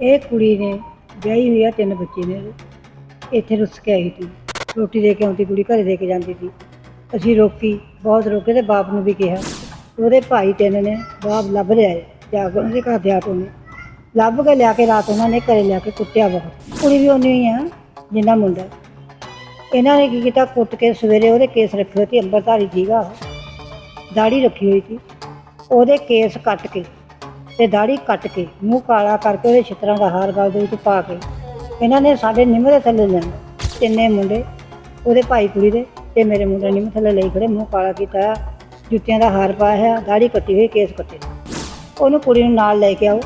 ਇਹ ਕੁੜੀ ਨੇ ਵਿਆਹੀ ਹੋਈ ਆ, ਤਿੰਨ ਬੱਚੇ ਨੇ ਇਹਦੇ। ਇੱਥੇ ਰੁੱਸ ਕੇ ਆਈ ਸੀ। ਰੋਟੀ ਦੇ ਕੇ ਆਉਂਦੀ ਕੁੜੀ, ਘਰੇ ਦੇ ਕੇ ਜਾਂਦੀ ਸੀ। ਅਸੀਂ ਰੋਕੀ, ਬਹੁਤ ਰੋਕੇ ਤੇ ਬਾਪ ਨੂੰ ਵੀ ਕਿਹਾ। ਉਹਦੇ ਭਾਈ ਤਿੰਨ ਨੇ, ਬਾਪ ਲੱਭ ਲਿਆਏ ਜਾ ਕੇ ਉਹਦੇ ਘਰ ਦੇ ਆਟੋ ਨੇ। ਲੱਭ ਕੇ ਲਿਆ ਕੇ ਰਾਤ ਉਹਨਾਂ ਨੇ ਘਰੇ ਲਿਆ ਕੇ ਕੁੱਟਿਆ ਬਹੁਤ। ਕੁੜੀ ਵੀ ਉਨੀ ਹੀ ਆ, ਜਿੰਨਾ ਮੁੰਡਾ। ਇਹਨਾਂ ਨੇ ਕੀ ਕੀਤਾ, ਕੁੱਟ ਕੇ ਸਵੇਰੇ ਉਹਦੇ ਕੇਸ ਰੱਖੇ ਹੋਏ ਸੀ, ਅੰਬਰਧਾਰੀ ਜੀਗਾ ਦਾੜੀ ਰੱਖੀ ਹੋਈ ਸੀ। ਉਹਦੇ ਕੇਸ ਕੱਟ ਕੇ ਤੇ ਦਾੜੀ ਕੱਟ ਕੇ, ਮੂੰਹ ਕਾਲਾ ਕਰਕੇ ਉਹਦੇ ਛਿੱਤਰਾਂ ਦਾ ਹਾਰ ਗਲ ਦੇ ਵਿੱਚ ਪਾ ਕੇ, ਇਹਨਾਂ ਨੇ ਸਾਡੇ ਨਿੰਮ ਦੇ ਥੱਲੇ ਲੈਣਾ। ਤਿੰਨੇ ਮੁੰਡੇ, ਉਹਦੇ ਭਾਈ ਕੁੜੀ ਦੇ ਤੇ ਮੇਰੇ ਮੁੰਡੇ ਨਿੰਮ ਥੱਲੇ ਲਈ ਖੜੇ, ਮੂੰਹ ਕਾਲਾ ਕੀਤਾ ਜੁੱਤੀਆਂ ਦਾ ਹਾਰ ਪਾਇਆ ਹੈ ਦਾੜੀ ਕੱਟੀ ਹੋਈ, ਕੇਸ ਕੱਟੇ। ਉਹਨੂੰ ਕੁੜੀ ਨੂੰ ਨਾਲ ਲੈ ਕੇ ਆਓ,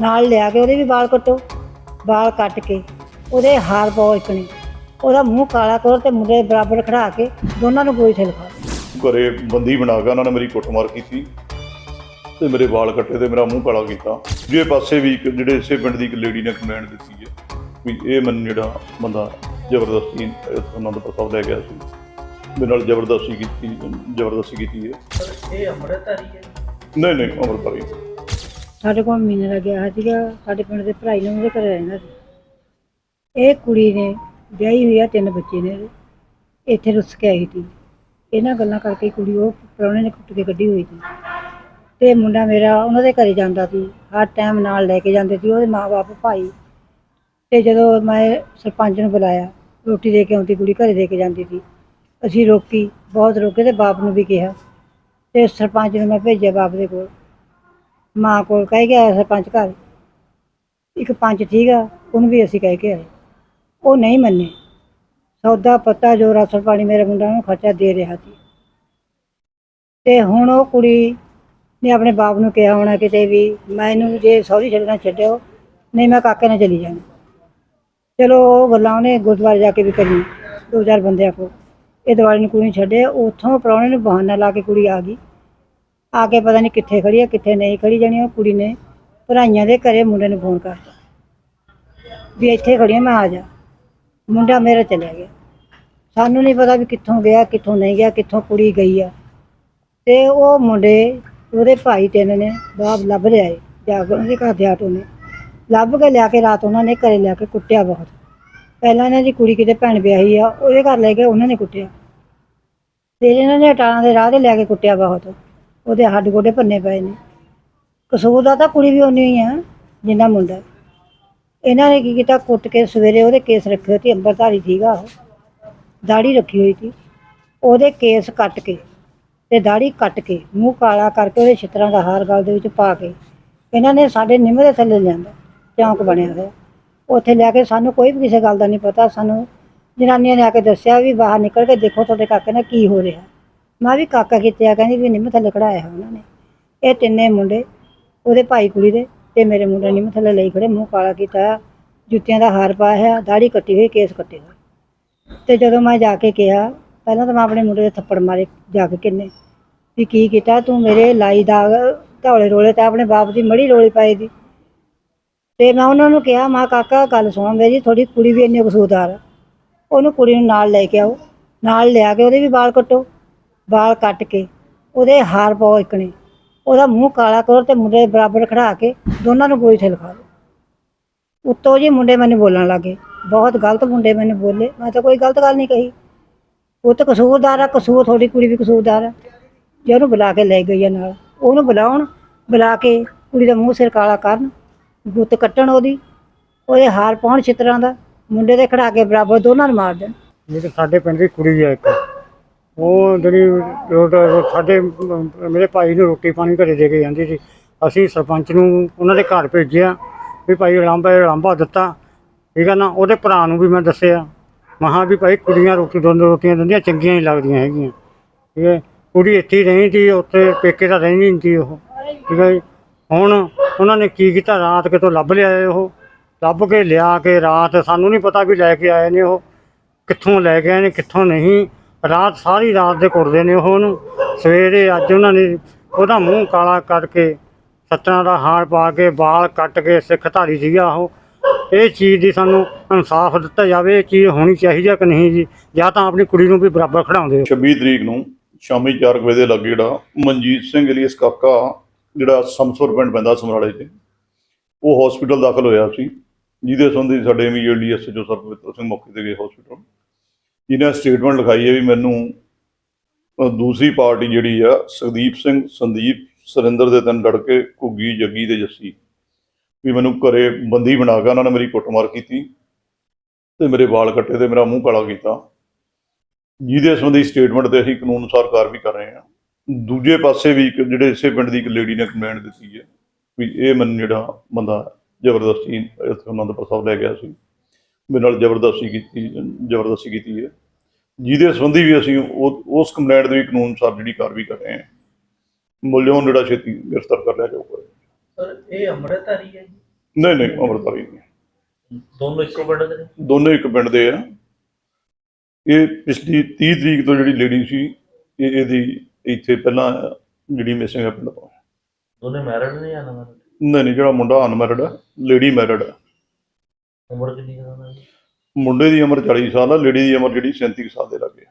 ਨਾਲ ਲਿਆ ਕੇ ਉਹਦੇ ਵੀ ਵਾਲ ਕੱਟੋ। ਵਾਲ ਕੱਟ ਕੇ ਉਹਦੇ ਹਾਰ ਪਾਓ ਇੱਕ ਨੇ। ਉਹਦਾ ਮੂੰਹ ਕਾਲਾ ਕਰੋ ਤੇ ਮੁੰਡੇ ਬਰਾਬਰ ਖੜਾ ਕੇ ਦੋਨਾਂ ਨੂੰ ਗੋਈ ਥੱਲੇ ਲਖਾ ਘਰੇ ਬੰਦੀ ਬਣਾ ਕੇ ਉਹਨਾਂ ਨੇ ਮੇਰੀ ਕੁੱਟਮਾਰ ਕੀਤੀ। ਤੇ ਮੇਰੇ ਵਾਲ ਕੱਟੇ ਤੇ ਮੇਰਾ ਮੂੰਹ ਕਾਲਾ ਕੀਤਾ। ਜੇ ਪਾਸੇ ਵੀ ਇੱਕ ਜਿਹੜੇ ਇਸੇ ਪਿੰਡ ਦੀ ਇੱਕ ਲੇਡੀ ਨੇ ਕਮੈਂਟ ਦਿੱਤੀ ਹੈ ਵੀ ਇਹ ਮੈਨੂੰ ਜਿਹੜਾ ਬੰਦਾ ਜ਼ਬਰਦਸਤੀ ਉਹਨਾਂ ਦਾ ਪ੍ਰਸਤਾਵ ਲੈ ਗਿਆ ਸੀ। ਮੇਰੇ ਨਾਲ ਜ਼ਬਰਦਸਤੀ ਕੀਤੀ ਜ਼ਬਰਦਸਤੀ ਕੀਤੀ ਹੈ। ਇਹ ਅੰਮ੍ਰਿਤਧਾਰੀ ਹੈ? ਨਹੀਂ ਨਹੀਂ ਅਮਰਪਾਰੀ ਸਾਡੇ ਕੋਲ ਮਹੀਨੇ ਦਾ ਗਿਆ ਸੀਗਾ ਸਾਡੇ ਪਿੰਡ ਦੇ ਭਰਾਈ ਨੂੰ ਉਹਦੇ ਘਰੇ ਰਹਿੰਦਾ ਸੀ। ਇਹ ਕੁੜੀ ਨੇ ਵਿਆਹੀ ਹੋਈ ਆ ਤਿੰਨ ਬੱਚੇ ਨੇ। ਇੱਥੇ ਰੁੱਸ ਕੇ ਆਈ ਸੀ। ਇਹਨਾਂ ਗੱਲਾਂ ਕਰਕੇ ਕੁੜੀ ਉਹ ਪ੍ਰਾਹੁਣੇ ਨੇ ਕੁੱਟ ਕੇ ਕੱਢੀ ਹੋਈ ਸੀ। ਤੇ ਮੁੰਡਾ ਮੇਰਾ ਉਹਨਾਂ ਦੇ ਘਰੇ ਜਾਂਦਾ ਸੀ, ਹਰ ਟਾਈਮ ਨਾਲ ਲੈ ਕੇ ਜਾਂਦੇ ਸੀ ਉਹਦੇ ਮਾਪੇ ਭਾਈ। ਤੇ ਜਦੋਂ ਮੈਂ ਸਰਪੰਚ ਨੂੰ ਬੁਲਾਇਆ, ਰੋਟੀ ਦੇ ਕੇ ਆਉਂਦੀ, ਕੁੜੀ ਘਰੇ ਦੇ ਕੇ ਜਾਂਦੀ ਸੀ। ਅਸੀਂ ਰੋਕੀ, ਬਹੁਤ ਰੋਕੇ ਤੇ ਬਾਪ ਨੂੰ ਵੀ ਕਿਹਾ। ਤੇ ਸਰਪੰਚ ਨੂੰ ਮੈਂ ਭੇਜਿਆ ਬਾਪ ਦੇ ਕੋਲ। ਮਾਂ ਕੋਲ ਕਹਿ ਕੇ ਆਇਆ ਸਰਪੰਚ ਘਰ। ਇੱਕ ਪੰਚ ਠੀਕ ਆ ਉਹਨੂੰ ਵੀ ਅਸੀਂ ਕਹਿ ਕੇ ਆਏ। ਉਹ ਨਹੀਂ ਮੰਨੇ। ਸੌਦਾ ਪੱਤਾ, ਜੋ ਰਾਸ਼ਨ ਪਾਣੀ ਮੇਰੇ ਮੁੰਡਾ ਨੂੰ ਖਰਚਾ ਦੇ ਰਿਹਾ ਸੀ। ਤੇ ਹੁਣ ਉਹ ਕੁੜੀ ਨੇ ਆਪਣੇ ਬਾਪ ਨੂੰ ਕਿਹਾ ਹੋਣਾ ਕਿਤੇ ਵੀ ਮੈਂ ਇਹਨੂੰ ਜੇ ਸੌਰੀ ਛੱਡਣਾ ਛੱਡਿਓ, ਨਹੀਂ ਮੈਂ ਕਾਕੇ ਨਾਲ ਚਲੀ ਜਾਣਾ। ਚਲੋ ਉਹ ਗੱਲਾਂ ਉਹਨੇ ਗੁਰਦੁਆਰੇ ਜਾ ਕੇ ਵੀ ਕਰੀ, ਦੋ ਚਾਰ ਬੰਦਿਆਂ ਕੋ ਇਹ ਦਿਵਾਲੀ ਨੂੰ ਕੁੜੀ ਨੂੰ ਛੱਡਿਆ, ਉੱਥੋਂ ਪ੍ਰਾਹੁਣੇ ਨੂੰ ਬਹਾਨਾ ਲਾ ਕੇ ਕੁੜੀ ਆ ਗਈ। ਆ ਕੇ ਪਤਾ ਨਹੀਂ ਕਿੱਥੇ ਖੜੀ ਆ, ਕਿੱਥੇ ਨਹੀਂ ਖੜੀ ਜਾਣੀ ਉਹ ਕੁੜੀ ਨੇ। ਭਰਾਈਆਂ ਦੇ ਘਰੇ ਮੁੰਡੇ ਨੂੰ ਫੋਨ ਕਰਤਾ। ਵੀ ਇੱਥੇ ਖੜੀ ਆ ਮੈਂ ਆ ਜਾ। ਮੁੰਡਾ ਮੇਰਾ ਚਲਿਆ ਗਿਆ। ਸਾਨੂੰ ਨਹੀਂ ਪਤਾ ਵੀ ਕਿੱਥੋਂ ਗਿਆ, ਕਿੱਥੋਂ ਨਹੀਂ ਗਿਆ, ਕਿੱਥੋਂ ਕੁੜੀ ਗਈ ਆ। ਤੇ ਉਹ ਮੁੰਡੇ ਉਹਦੇ ਭਾਈ ਤਿੰਨ ਨੇ, ਬਾਪ ਲੱਭ ਲਿਆ ਏ, ਜਾ ਕੇ ਉਹਦੇ ਘਰ ਦੇ ਆਟੋ ਨੇ। ਲੱਭ ਕੇ ਲਿਆ ਕੇ ਰਾਤ ਉਹਨਾਂ ਨੇ ਘਰੇ ਲਿਆ ਕੇ ਕੁੱਟਿਆ ਬਹੁਤ। ਪਹਿਲਾਂ ਇਹਨਾਂ ਦੀ ਕੁੜੀ ਕਿਤੇ ਭੈਣ ਵਿਆਹੀ ਆ, ਉਹਦੇ ਘਰ ਲੈ ਕੇ ਉਹਨਾਂ ਨੇ ਕੁੱਟਿਆ। ਫਿਰ ਇਹਨਾਂ ਨੇ ਅਟਾਣਾ ਦੇ ਰਾਹ ਤੇ ਲੈ ਕੇ ਕੁੱਟਿਆ ਬਹੁਤ। ਉਹਦੇ ਹੱਡ ਗੋਡੇ ਭੰਨੇ ਪਏ ਨੇ। ਕਸੂਰ ਦਾ ਤਾਂ ਕੁੜੀ ਵੀ ਉਨੀ ਹੀ ਆ, ਜਿੰਨਾ ਮੁੰਡਾ। ਇਹਨਾਂ ਨੇ ਕੀ ਕੀਤਾ, ਕੁੱਟ ਕੇ ਸਵੇਰੇ ਉਹਦੇ ਕੇਸ ਰੱਖੇ ਹੋਏ ਸੀ, ਅੰਬਰਧਾਰੀ ਸੀਗਾ ਉਹ। ਦਾੜੀ ਰੱਖੀ ਹੋਈ ਸੀ। ਉਹਦੇ ਕੇਸ ਕੱਟ ਕੇ ਤੇ ਦਾੜੀ ਕੱਟ ਕੇ, ਮੂੰਹ ਕਾਲਾ ਕਰਕੇ ਉਹਦੇ ਛਿੱਤਰਾਂ ਦਾ ਹਾਰ ਗਲ ਦੇ ਵਿੱਚ ਪਾ ਕੇ, ਇਹਨਾਂ ਨੇ ਸਾਡੇ ਨਿੰਮ ਦੇ ਥੱਲੇ ਲਿਆਂਦਾ, ਚੌਂਕ ਬਣਿਆ ਹੋਇਆ। ਉੱਥੇ ਲਿਆ ਕੇ ਸਾਨੂੰ ਕੋਈ ਵੀ ਕਿਸੇ ਗੱਲ ਦਾ ਨਹੀਂ ਪਤਾ, ਸਾਨੂੰ ਜਨਾਨੀਆਂ ਨੇ ਆ ਕੇ ਦੱਸਿਆ ਵੀ ਬਾਹਰ ਨਿਕਲ ਕੇ ਦੇਖੋ ਤੁਹਾਡੇ ਕਾਕੇ ਨਾਲ ਕੀ ਹੋ ਰਿਹਾ। ਮੈਂ ਵੀ ਕਾਕਾ ਕਿਤੇ ਆ ਕਹਿੰਦੀ ਵੀ ਨਿੰਮ ਥੱਲੇ ਕਢਾਇਆ ਹੈ ਉਹਨਾਂ ਨੇ। ਇਹ ਤਿੰਨੇ ਮੁੰਡੇ, ਉਹਦੇ ਭਾਈ ਕੁੜੀ ਦੇ ਤੇ ਮੇਰੇ ਮੁੰਡੇ ਨਿੰਮ ਥੱਲੇ ਲਈ ਖੜੇ, ਮੂੰਹ ਕਾਲਾ ਕੀਤਾ, ਜੁੱਤੀਆਂ ਦਾ ਹਾਰ ਪਾਇਆ ਹੈ ਦਾੜੀ ਕੱਟੀ ਹੋਈ, ਕੇਸ ਕੱਟੇ ਹੋਏ। ਤੇ ਜਦੋਂ ਮੈਂ ਜਾ ਕੇ ਕਿਹਾ ਪਹਿਲਾਂ ਤਾਂ ਮੈਂ ਆਪਣੇ ਮੁੰਡੇ ਦੇ ਥੱਪੜ ਮਾਰੇ ਜਾ ਕੇ ਕਿੰਨੇ, ਵੀ ਕੀ ਕੀਤਾ ਤੂੰ ਮੇਰੇ ਲਾਈ ਦਾਗ ਧੌਲੇ ਰੋਲੇ ਤੇ ਆਪਣੇ ਬਾਪ ਦੀ ਮੜੀ ਰੋਲੀ ਪਾਈ ਦੀ। ਤੇ ਮੈਂ ਉਹਨਾਂ ਨੂੰ ਕਿਹਾ, ਮਾ ਕਾਕਾ ਗੱਲ ਸੁਣ ਮੇਰੀ ਥੋੜੀ ਕੁੜੀ ਵੀ ਇੰਨੀ ਕਸੂਰਦਾਰ ਆ। ਉਹਨੂੰ ਕੁੜੀ ਨੂੰ ਨਾਲ ਲੈ ਕੇ ਆਓ, ਨਾਲ ਲਿਆ ਕੇ ਉਹਦੇ ਵੀ ਵਾਲ ਕੱਟੋ, ਵਾਲ ਕੱਟ ਕੇ ਉਹਦੇ ਹਾਰ ਪਾਓ ਇਕਣੇ ਉਹਦਾ ਮੂੰਹ ਕਾਲਾ ਕਰੋ ਤੇ ਮੁੰਡੇ ਦੇ ਬਰਾਬਰ ਖੜਾ ਕੇ ਦੋਨਾਂ ਨੂੰ ਗੋਲੀ ਤੇ ਲਖਾ ਦਿਓ ਉੱਤੋਂ ਜੀ ਮੁੰਡੇ ਮੈਨੂੰ ਬੋਲਣ ਲੱਗੇ। ਬਹੁਤ ਗਲਤ ਮੁੰਡੇ ਮੈਨੂੰ ਬੋਲੇ। ਮੈਂ ਤਾਂ ਕੋਈ ਗਲਤ ਗੱਲ ਨਹੀਂ ਕਹੀ। ਉਹ ਤਾਂ ਕਸੂਰਦਾਰ ਆ, ਕਸੂਰ ਤੁਹਾਡੀ ਕੁੜੀ ਵੀ ਕਸੂਰਦਾਰ ਆ। ਜੇ ਉਹਨੂੰ ਬੁਲਾ ਕੇ ਲੈ ਗਈ ਆ ਨਾਲ, ਉਹਨੂੰ ਬੁਲਾਉਣ, ਬੁਲਾ ਕੇ ਕੁੜੀ ਦਾ ਮੂੰਹ ਸਿਰ ਕਾਲਾ ਕਰਨ, ਗੁੱਤ ਕੱਟਣ ਉਹਦੀ, ਉਹਦੇ ਹਾਰ ਪਾਉਣ ਛਿੱਤਰਾਂ ਦਾ, ਮੁੰਡੇ ਦੇ ਖੜਾ ਕੇ ਬਰਾਬਰ ਦੋਨਾਂ ਨੂੰ ਮਾਰ ਦੇਣ। ਜਿਹੜੀ ਸਾਡੇ ਪਿੰਡ ਦੀ ਕੁੜੀ ਆ ਇੱਕ। ਉਹ ਜਿਹੜੀ ਸਾਡੇ, ਮੇਰੇ ਭਾਈ ਨੂੰ ਰੋਟੀ ਪਾਣੀ ਘਰੇ ਦੇ ਕੇ ਜਾਂਦੀ ਸੀ। ਅਸੀਂ ਸਰਪੰਚ ਨੂੰ ਉਹਨਾਂ ਦੇ ਘਰ ਭੇਜਿਆ, ਵੀ ਭਾਈ ਲਾਂਬਾ ਲਾਂਬਾ ਦਿੱਤਾ। ਠੀਕ ਹੈ ਨਾ, ਉਹਦੇ ਭਰਾ ਨੂੰ ਵੀ ਮੈਂ ਦੱਸਿਆ। ਮਹਾਂ ਵੀ ਭਾਈ ਕੁੜੀਆਂ ਰੋਟੀ ਦੋਨੋਂ ਰੋਟੀਆਂ ਦਿੰਦੀਆਂ, ਚੰਗੀਆਂ ਹੀ ਲੱਗਦੀਆਂ ਹੈਗੀਆਂ। ਠੀਕ ਹੈ, ਕੁੜੀ ਇੱਥੇ ਹੀ ਰਹਿੰਦੀ ਸੀ, ਉੱਥੇ ਪੇਕੇ ਤਾਂ ਰਹਿੰਦੀ ਨਹੀਂ ਸੀ ਉਹ। ਠੀਕ ਹੈ ਜੀ। ਹੁਣ ਉਹਨਾਂ ਨੇ ਕੀ ਕੀਤਾ, ਰਾਤ ਕਿਤੋਂ ਲੱਭ ਲਿਆਏ ਉਹ। ਲੱਭ ਕੇ ਲਿਆ ਕੇ ਰਾਤ ਸਾਨੂੰ ਨਹੀਂ ਪਤਾ ਵੀ ਲੈ ਕੇ ਆਏ ਨੇ ਉਹ, ਕਿੱਥੋਂ ਲੈ ਗਏ ਨੇ, ਕਿੱਥੋਂ ਨਹੀਂ। ਰਾਤ ਸਾਰੀ ਰਾਤ ਦੇ ਕੁੱਟਦੇ ਨੇ ਉਹ ਉਹਨੂੰ। ਸਵੇਰੇ ਅੱਜ ਉਹਨਾਂ ਨੇ ਉਹਦਾ ਮੂੰਹ ਕਾਲਾ ਕਰਕੇ ਸੱਤਾਂ ਦਾ ਹਾਰ ਪਾ ਕੇ ਵਾਲ ਕੱਟ ਕੇ ਸਿੱਖ ਧਾਰੀ ਸੀਗਾ ਉਹ। ਇਹ ਚੀਜ਼ ਦੀ ਸਾਨੂੰ ਇਨਸਾਫ ਦਿੱਤਾ ਜਾਵੇ, ਇਹ ਚੀਜ਼ ਹੋਣੀ ਚਾਹੀਦੀ ਹੈ ਕਿ ਨਹੀਂ ਜੀ। ਜਾਂ ਤਾਂ ਆਪਣੀ ਕੁੜੀ ਨੂੰ ਵੀ ਬਰਾਬਰ ਖੜਾਉਂਦੇ 26 ਤਰੀਕ ਨੂੰ ਸ਼ਾਮੀ 4 ਵਜੇ ਦੇ ਲਾਗੇ ਜਿਹੜਾ ਮਨਜੀਤ ਸਿੰਘ ਏਲੀਅਸ ਕਾਕਾ ਜਿਹੜਾ ਸਮਸੁਰ ਪਿੰਡ ਪੈਂਦਾ ਸਮਰਾਲੇ 'ਤੇ, ਉਹ ਹਸਪੀਟਲ ਦਾਖਲ ਹੋਇਆ ਸੀ। ਜਿਹਦੇ ਸੰਬੰਧੀ ਸਾਡੇ ਇਮੀਡੀਏਟਲੀ ਐਸਐਚਓ ਸਰਪਵਿੱਤਰ ਸਿੰਘ ਮੌਕੇ ਤੇ ਗਏ ਹਸਪੀਟਲ ਜਿਹਨੇ ਸਟੇਟਮੈਂਟ ਲਿਖਾਈ ਹੈ ਵੀ ਮੈਨੂੰ ਦੂਸਰੀ ਪਾਰਟੀ ਜਿਹੜੀ ਆ, ਸੁਖਦੀਪ ਸਿੰਘ, ਸੰਦੀਪ, ਸੁਰਿੰਦਰ ਦੇ ਤਿੰਨ ਲੜਕੇ, ਘੁੱਗੀ, ਜੱਗੀ ਤੇ ਜੱਸੀ। ਵੀ ਮੈਨੂੰ ਘਰੇ ਬੰਦੀ ਬਣਾ ਕੇ ਉਹਨਾਂ ਨੇ ਮੇਰੀ ਕੁੱਟਮਾਰ ਕੀਤੀ ਤੇ ਮੇਰੇ ਵਾਲ ਕੱਟੇ ਤੇ ਮੇਰਾ ਮੂੰਹ ਕਾਲਾ ਕੀਤਾ। ਜਿਹਦੇ ਸੰਬੰਧੀ ਸਟੇਟਮੈਂਟ ਤੇ ਅਸੀਂ ਕਾਨੂੰਨ ਅਨੁਸਾਰ ਕਾਰਵਾਈ ਕਰ ਰਹੇ ਹਾਂ। ਦੂਜੇ ਪਾਸੇ ਵੀ ਇੱਕ ਜਿਹੜੇ ਇਸੇ ਪਿੰਡ ਦੀ ਇੱਕ ਲੇਡੀ ਨੇ ਕੰਪਲੇਂਟ ਦਿੱਤੀ ਹੈ ਵੀ ਇਹ ਮੈਨੂੰ ਜਿਹੜਾ ਬੰਦਾ ਜ਼ਬਰਦਸਤੀ ਇੱਥੇ ਅਨੰਦਪੁਰ ਸਾਹਿਬ ਲੈ ਗਿਆ ਸੀ। ਮੇਰੇ ਨਾਲ ਜ਼ਬਰਦਸਤੀ ਕੀਤੀ ਜ਼ਬਰਦਸਤੀ ਕੀਤੀ ਹੈ। ਜਿਹਦੇ ਸੰਬੰਧੀ ਵੀ ਅਸੀਂ ਉਹ, ਉਸ ਕੰਪਲੇਂਟ ਦੇ ਵੀ ਕਾਨੂੰਨ ਅਨੁਸਾਰ ਜਿਹੜੀ ਕਾਰਵਾਈ ਕਰ ਰਹੇ ਹਾਂ। ਮੁੱਲਿਓਂ ਜਿਹੜਾ ਛੇਤੀ ਗ੍ਰਿਫਤਾਰ ਕਰ ਲਿਆ ਜਾਊਗਾ। ਸਰ ਇਹ ਅੰਮ੍ਰਿਤਧਾਰੀ ਹੈ ਜੀ? ਨਹੀਂ ਨਹੀਂ ਅਮਰਤਾਰੀ ਨਹੀਂ ਦੋਨੋਂ ਇੱਕੋ ਪਿੰਡ ਦੇ ਨੇ? ਦੋਨੇ ਇੱਕ ਪਿੰਡ ਦੇ ਆ। ਇਹ ਪਿਛਲੀ 30 ਤਰੀਕ ਤੋਂ ਜਿਹੜੀ ਲੇਡੀ ਸੀ ਇਹ ਇਹਦੀ ਇੱਥੇ ਪਹਿਲਾਂ ਜਿਹੜੀ ਮਿਸਿੰਗ ਹੈ ਪਿੰਡ ਤੋਂ। ਦੋਨੇ ਮੈਰਿਡ ਨੇ ਜਾਂ ਨਾ ਨਹੀਂ ਨਹੀਂ ਜਿਹੜਾ ਮੁੰਡਾ ਅਨਮੈਰਿਡ ਹੈ ਲੇਡੀ ਮੈਰਿਡ ਹੈ ਉਮਰ ਕਿੰਨੀ ਹੈ ਉਹਨਾਂ ਦੀ? ਮੁੰਡੇ ਦੀ ਉਮਰ 40 ਸਾਲ ਹੈ ਲੇਡੀ ਦੀ ਉਮਰ ਜਿਹੜੀ 37 ਕੁ ਸਾਲ ਦੇ ਲੱਗੇ